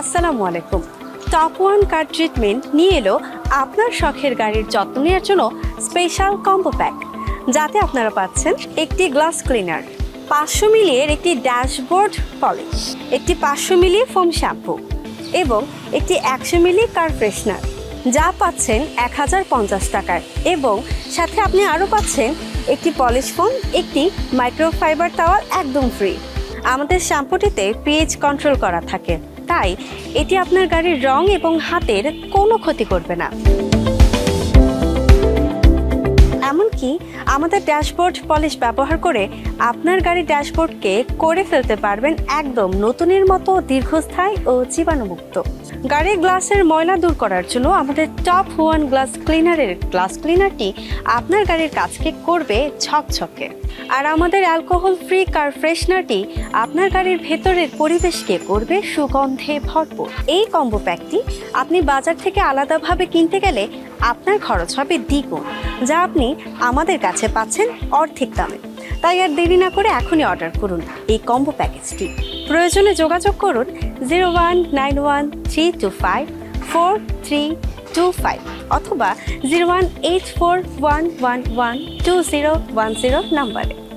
আসসালামু আলাইকুম। Top one কার treatment নিয়ে এলো আপনার শখের গাড়ির যত্ন নেওয়ার জন্য স্পেশাল কম্বো প্যাক যাতে আপনারা পাচ্ছেন একটি গ্লাস ক্লিনার পাঁচশো মিলিয়ের একটি ড্যাশবোর্ড পলিশ একটি পাঁচশো মিলি ফোম শ্যাম্পু এবং একটি একশো মিলি কার ফ্রেশনার যা পাচ্ছেন এক হাজার পঞ্চাশ টাকার এবং সাথে আপনি আরও পাচ্ছেন একটি পলিশ ফোম একটি মাইক্রোফাইবার টাওয়াল একদম ফ্রি আমাদের শ্যাম্পুটিতে পিএইচ কন্ট্রোল করা থাকে। তাই এটি আপনার গাড়ির রং এবং হাতের কোনো ক্ষতি করবে না। এমনকি আমাদের ড্যাশবোর্ড পলিশ ব্যবহার করে আপনার গাড়ির ড্যাশবোর্ডকে করে ফেলতে পারবেন একদম নতুনের মতো, দীর্ঘস্থায়ী ও জীবাণুমুক্ত। গাড়ির গ্লাসের ময়লা দূর করার জন্য আমাদের টপ ওয়ান গ্লাস ক্লিনারের, গ্লাস ক্লিনারটি আপনার গাড়ির কাজকে করবে ঝকঝকে আর আমাদের অ্যালকোহল ফ্রি কার ফ্রেশনারটি আপনার গাড়ির ভেতরের পরিবেশকে করবে সুগন্ধে ভরপুর। এই কম্বো প্যাকটি আপনি বাজার থেকে আলাদাভাবে কিনতে গেলে আপনার খরচ হবে দ্বিগুণ, যা আপনি আমাদের কাছে পাচ্ছেন অর্ধেক দামে। তাই আর দেরি না করে এখনই অর্ডার করুন এই কম্বো প্যাকেজটি প্রয়োজনে যোগাযোগ করুন zero one nine one three two five four three two five অথবা zero one eight four one one one two zero one zero নাম্বারে